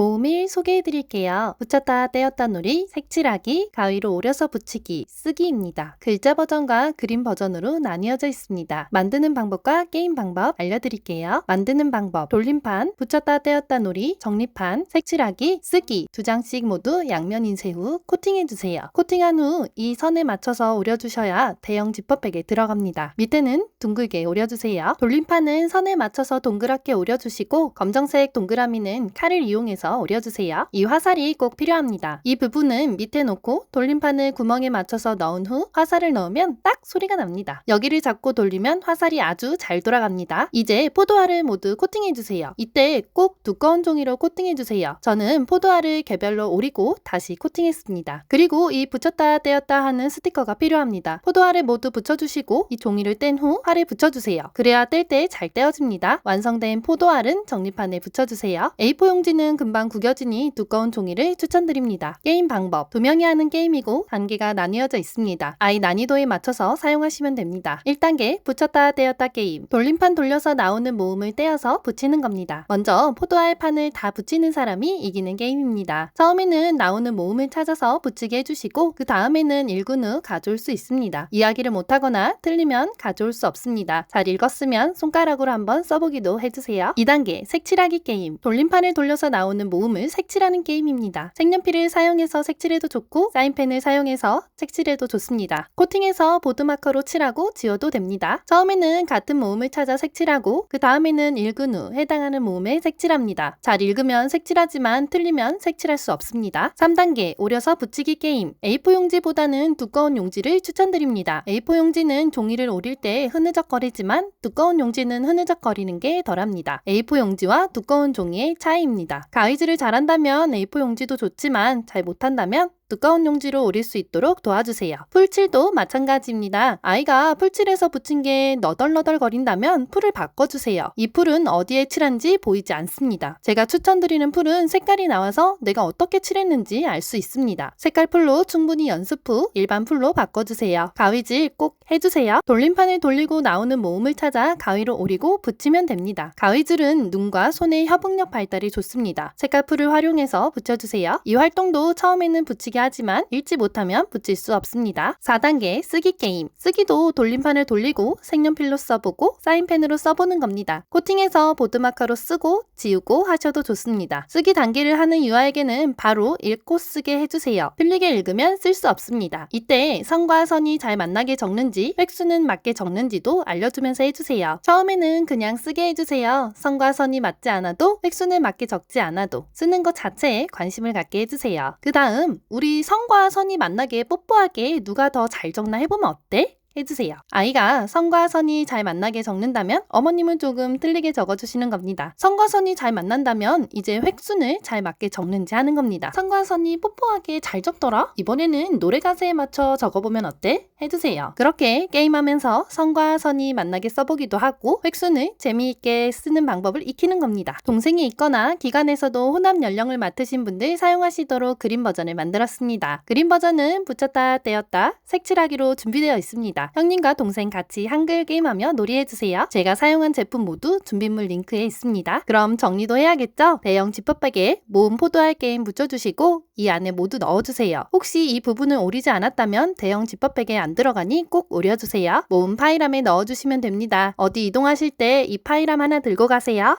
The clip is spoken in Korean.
모음일 소개해 드릴게요. 붙였다 떼었다 놀이, 색칠하기, 가위로 오려서 붙이기, 쓰기입니다. 글자 버전과 그림 버전으로 나뉘어져 있습니다. 만드는 방법과 게임 방법 알려드릴게요. 만드는 방법, 돌림판, 붙였다 떼었다 놀이, 정리판, 색칠하기, 쓰기 두 장씩 모두 양면 인쇄 후 코팅해 주세요. 코팅한 후 이 선에 맞춰서 오려주셔야 대형 지퍼백에 들어갑니다. 밑에는 둥글게 오려주세요. 돌림판은 선에 맞춰서 동그랗게 오려주시고 검정색 동그라미는 칼을 이용해서 오려주세요. 이 화살이 꼭 필요합니다. 이 부분은 밑에 놓고 돌림판을 구멍에 맞춰서 넣은 후 화살을 넣으면 딱 소리가 납니다. 여기를 잡고 돌리면 화살이 아주 잘 돌아갑니다. 이제 포도알을 모두 코팅해주세요. 이때 꼭 두꺼운 종이로 코팅해주세요. 저는 포도알을 개별로 오리고 다시 코팅했습니다. 그리고 이 붙였다 떼었다 하는 스티커가 필요합니다. 포도알을 모두 붙여주시고 이 종이를 뗀후 활에 붙여주세요. 그래야 뗄 때 잘 떼어집니다. 완성된 포도알은 정리판에 붙여주세요. A4 용지는 금방 구겨지니 두꺼운 종이를 추천드립니다. 게임 방법 두 명이 하는 게임이고 단계가 나뉘어져 있습니다. 아이 난이도에 맞춰서 사용하시면 됩니다. 1단계 붙였다 떼었다 게임 돌림판 돌려서 나오는 모음을 떼어서 붙이는 겁니다. 먼저 포도알 판을 다 붙이는 사람이 이기는 게임입니다. 처음에는 나오는 모음을 찾아서 붙이게 해주시고 그 다음에는 읽은 후 가져올 수 있습니다. 이야기를 못하거나 틀리면 가져올 수 없습니다. 잘 읽었으면 손가락으로 한번 써보기도 해주세요. 2단계 색칠하기 게임 돌림판을 돌려서 나오는 모음을 색칠하는 게임입니다. 색연필을 사용해서 색칠해도 좋고 사인펜을 사용해서 색칠해도 좋습니다. 코팅해서 보드마커로 칠하고 지워도 됩니다. 처음에는 같은 모음을 찾아 색칠하고 그 다음에는 읽은 후 해당하는 모음에 색칠합니다. 잘 읽으면 색칠하지만 틀리면 색칠할 수 없습니다. 3단계 오려서 붙이기 게임 A4 용지보다는 두꺼운 용지를 추천드립니다. A4 용지는 종이를 오릴 때 흐느적거리지만 두꺼운 용지는 흐느적거리는 게 덜합니다. A4 용지와 두꺼운 종이의 차이입니다. 가 위질을 잘한다면 A4 용지도 좋지만 잘 못한다면 두꺼운 용지로 오릴 수 있도록 도와주세요. 풀칠도 마찬가지입니다. 아이가 풀칠해서 붙인 게 너덜너덜 거린다면 풀을 바꿔주세요. 이 풀은 어디에 칠한지 보이지 않습니다. 제가 추천드리는 풀은 색깔이 나와서 내가 어떻게 칠했는지 알 수 있습니다. 색깔 풀로 충분히 연습 후 일반 풀로 바꿔주세요. 가위질 꼭 해주세요. 돌림판을 돌리고 나오는 모음을 찾아 가위로 오리고 붙이면 됩니다. 가위질은 눈과 손의 협응력 발달이 좋습니다. 색깔 풀을 활용해서 붙여주세요. 이 활동도 처음에는 붙이기 하지만 읽지 못하면 붙일 수 없습니다. 4단계 쓰기 게임. 쓰기도 돌림판을 돌리고 색연필로 써보고 사인펜으로 써보는 겁니다. 코팅해서 보드마커로 쓰고 지우고 하셔도 좋습니다. 쓰기 단계를 하는 유아에게는 바로 읽고 쓰게 해주세요. 틀리게 읽으면 쓸 수 없습니다. 이때 선과 선이 잘 만나게 적는지 획수는 맞게 적는지도 알려주면서 해주세요. 처음에는 그냥 쓰게 해주세요. 선과 선이 맞지 않아도 획수는 맞게 적지 않아도 쓰는 것 자체에 관심을 갖게 해주세요. 그 다음 우리 선과 선이 만나게 뽀뽀하게 누가 더 잘 적나 해보면 어때? 해주세요. 아이가 선과 선이 잘 만나게 적는다면 어머님은 조금 틀리게 적어주시는 겁니다. 선과 선이 잘 만난다면 이제 획순을 잘 맞게 적는지 하는 겁니다. 선과 선이 뽀뽀하게 잘 적더라? 이번에는 노래 가사에 맞춰 적어보면 어때? 해주세요. 그렇게 게임하면서 선과 선이 만나게 써보기도 하고 획순을 재미있게 쓰는 방법을 익히는 겁니다. 동생이 있거나 기관에서도 혼합 연령을 맡으신 분들 사용하시도록 그림 버전을 만들었습니다. 그림 버전은 붙였다 떼었다 색칠하기로 준비되어 있습니다. 형님과 동생 같이 한글 게임하며 놀이해주세요. 제가 사용한 제품 모두 준비물 링크에 있습니다. 그럼 정리도 해야겠죠? 대형 지퍼백에 모음 포도알 게임 붙여주시고 이 안에 모두 넣어주세요. 혹시 이 부분을 오리지 않았다면 대형 지퍼백에 안 들어가니 꼭 오려주세요. 모음 파이람에 넣어주시면 됩니다. 어디 이동하실 때 이 파이람 하나 들고 가세요.